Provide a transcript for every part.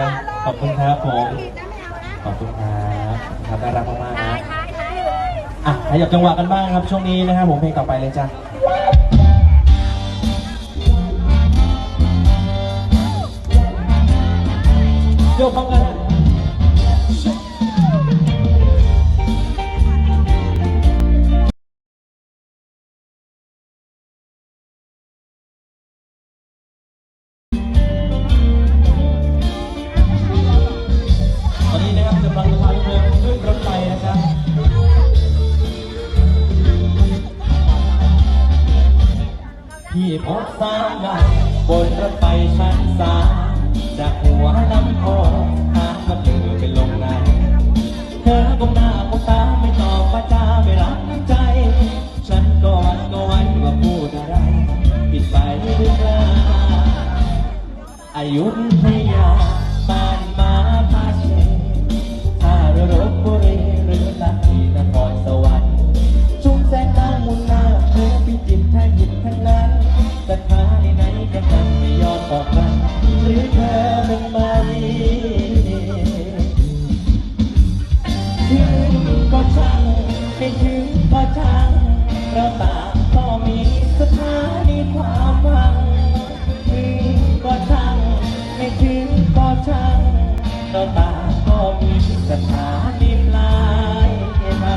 นะขอบคุณครับผมขอบคุณครับครับน่ารักมากๆนะอะขยับจังหวะกันบ้างครับ ช่วงนี้นะครับผมเพลงต่อไปเลยจ้ะโยกพร้อมกัน ที่พบสาวงามบนรถไฟชั้นสามจากหัวลำโพงหามาเจอเป็นลงในเธอก้มหน้าก้มตาไม่ตอบว่าจ้าไม่รับน้ำใจ ฉันก็วันก็ไว้ว่าพูดอะไรผิดไปหรือเปล่าอายุทยา ต่างก็มีสถานีปลายทา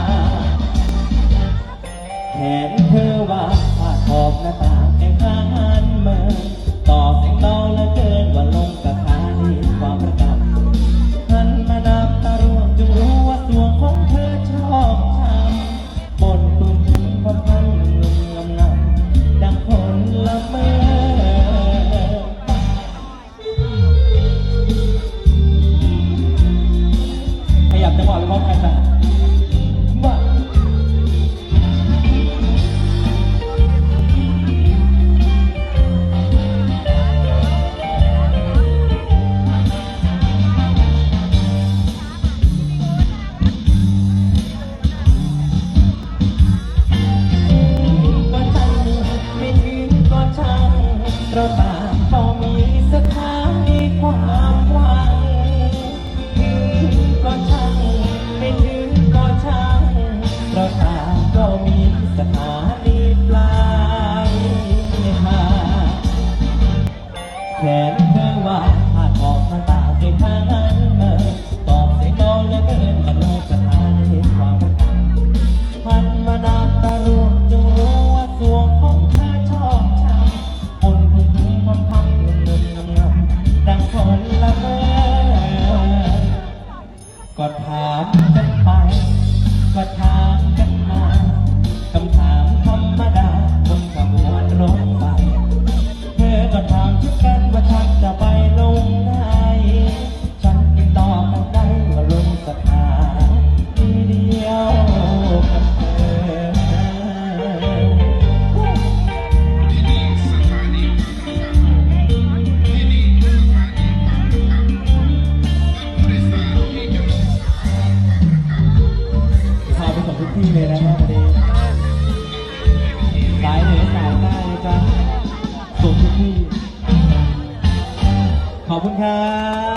แขนเธอว่า แขนเธอว่าหาดออกมาตาเสียงทางนั้นเอตอบเสียงเบาเหลือเกินกับโลกสถานีความรักพันมาดามตาลวงจงรู้ว่าสวงของเธอชอบช้ำคนผู้หญิงมันพังเงินเงินงำงำดังคนละเมอก็ถามกันไป ก็ถามกัน